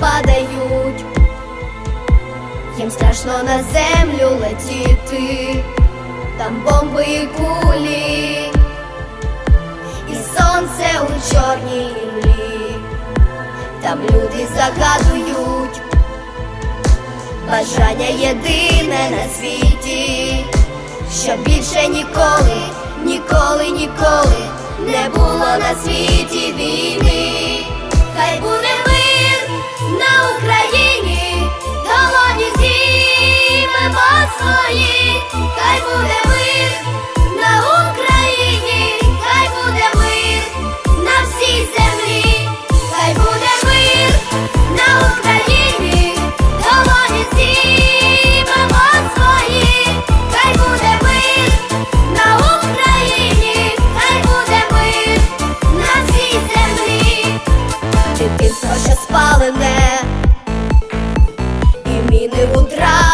падають, їм страшно на землю летіти, там бомби і кулі, і сонце у чорній імлі, там люди загадують, бажання єдине на світі, щоб більше ніколи, ніколи, ніколи не було на світі місто, ще спалене, і міни утра.